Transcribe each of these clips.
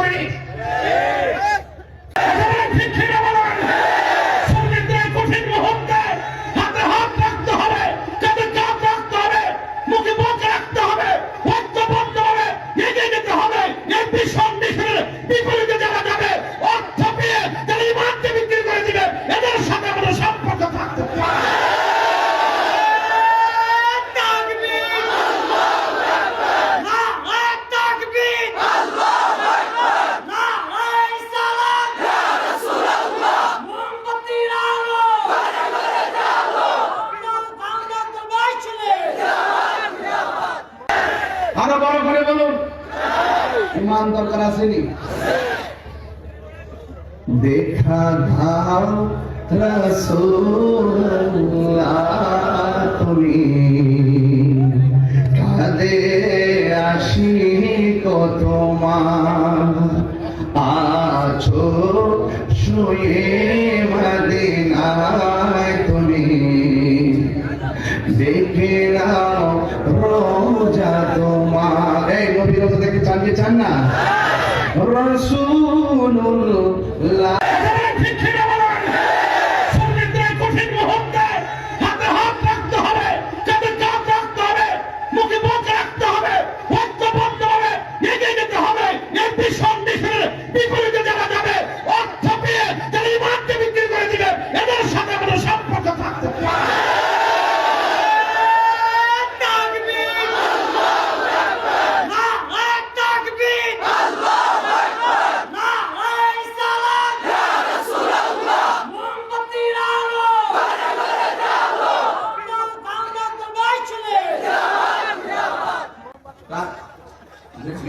morrer. ইমান দরকার আসেনি দেখা ধাও তুমি। কাঁদে আসি কত আছো শুয়ে মদিনায়। ভীষণ রসুল্লাহ বিপরীতে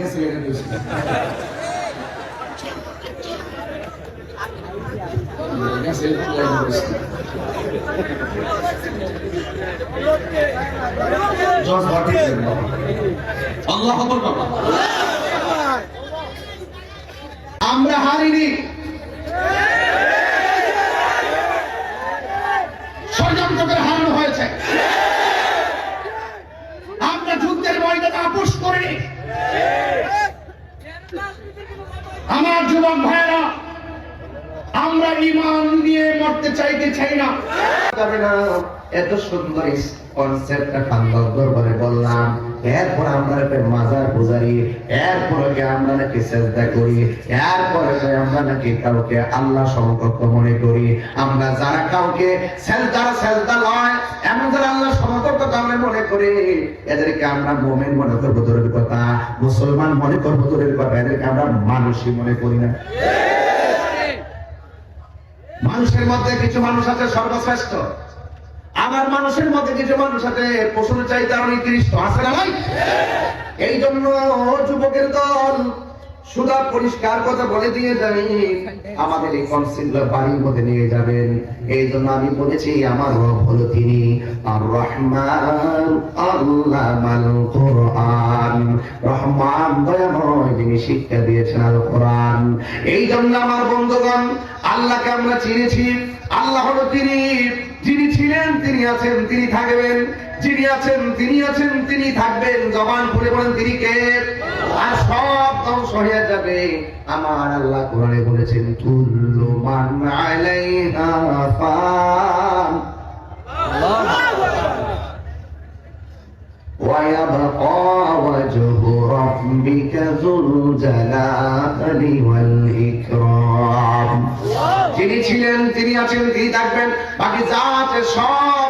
দিয়েছি জজ বাটি আল্লাহ আকবার বাবা আমরা হারিনি। ষড়যন্ত্র হারানো হয়েছে। আমরা যুদ্ধের ময়দানে আপোষ করিনি। আমার যুবক ভাইরা আমরা ইমান নিয়ে মরতে চাইতে চাই না। যাবে না। এত সুন্দর আমরা মাজার এরপরে আমরা নাকি চেষ্টা করি, এরপরে আমরা নাকি কাউকে আল্লাহ সমকক্ষ মনে করি, আমরা যারা কাউকে নয় এমন আল্লাহ করি। এদেরকে আমরা মোমেন মনে করব দূরের কথা। মুসলমান মনে করব দূরের কথা। এদেরকে আমরা মানুষই মনে করি না। মানুষের মধ্যে কিছু মানুষ আছে, সর্বশ্রেষ্ঠ। আমার মানুষের মধ্যে কিছু মানুষ আছে, পশুর তার অনেক আছে না ভাই এই জন্য যুবকের দল সুদা পরিষ্কার কথা বলে দিয়ে যাই আমাদের এই কনসিল বাড়ির মধ্যে নিয়ে যাবেন। এই জন্য আমি বলেছি, আমার রব হলো তিনি আর রহমান কোরআন। রহমান দয়াময় যিনি শিক্ষা দিয়েছেন কোরআন। এই জন্য আমার বন্ধুগণ, আল্লাহকে আমরা চিনেছি। আল্লাহ হলো তিনি। যিনি ছিলেন, তিনি আছেন, তিনি থাকবেন। যিনি আছেন তিনি আছেন তিনি থাকবেন জবান খুলে বলেন তিনি কে আর সব ধ্বংস হয়ে যাবে আমার আল্লাহ কোরআনে বলেছেন কুল্লু মান আলাইহা ফান ويبقى وجه ربك ذو الجلال والإكرام যিনি ছিলেন তিনি আছেন তিনি থাকবেন বাকি যা আছে সব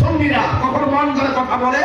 সঙ্গীরা কখনো মন করে কথা বলে?